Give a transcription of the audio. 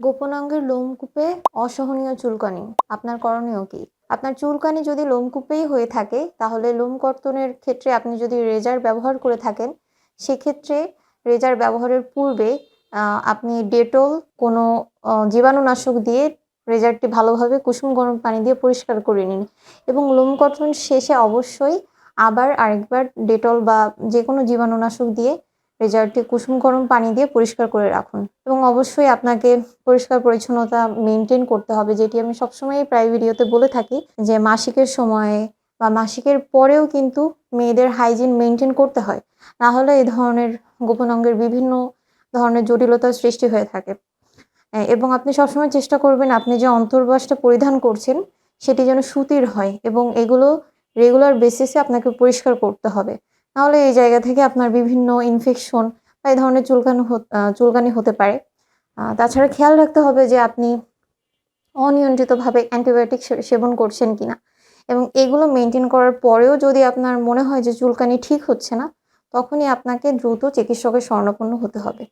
গোপনাঙ্গের লোমকূপে অসহনীয় চুলকানি। আপনার করণীয় কি? আপনার চুলকানি যদি লোমকূপেই হয়ে থাকে, তাহলে লোমকর্তনের ক্ষেত্রে আপনি যদি রেজার ব্যবহার করে থাকেন, সেক্ষেত্রে রেজার ব্যবহারের পূর্বে আপনি ডেটল কোনো জীবাণুনাশক দিয়ে রেজারটি ভালোভাবে কুসুম গরম পানি দিয়ে পরিষ্কার করে নিন এবং লোমকর্তন শেষে অবশ্যই আবার আরেকবার ডেটল বা যে কোনো জীবাণুনাশক দিয়ে রেজারটি কুসুম গরম পানি দিয়ে পরিষ্কার করে রাখুন এবং অবশ্যই আপনাকে পরিষ্কার পরিচ্ছন্নতা মেনটেন করতে হবে, যেটি আমি সবসময় প্রায় ভিডিওতে বলে থাকি যে মাসিকের সময়ে বা মাসিকের পরেও কিন্তু মেয়েদের হাইজিন মেনটেন করতে হয়। না হলে এই ধরনের গোপন অঙ্গের বিভিন্ন ধরনের জটিলতার সৃষ্টি হয়ে থাকে। এবং আপনি সবসময় চেষ্টা করবেন আপনি যে অন্তর্বাসটা পরিধান করছেন সেটি যেন সুতির হয় এবং এগুলো রেগুলার বেসিসে আপনাকে পরিষ্কার করতে হবে। নাহলে এই জায়গা থেকে আপনার বিভিন্ন ইনফেকশন বা এই ধরনের চুলকানি চুলকানি হতে পারে। তাছাড়া খেয়াল রাখতে হবে যে আপনি অনিয়ন্ত্রিতভাবে অ্যান্টিবায়োটিক সেবন করছেন কিনা। এবং এগুলো মেনটেন করার পরেও যদি আপনার মনে হয় যে চুলকানি ঠিক হচ্ছে না, তখনই আপনাকে দ্রুত চিকিৎসকের শরণাপন্ন হতে হবে।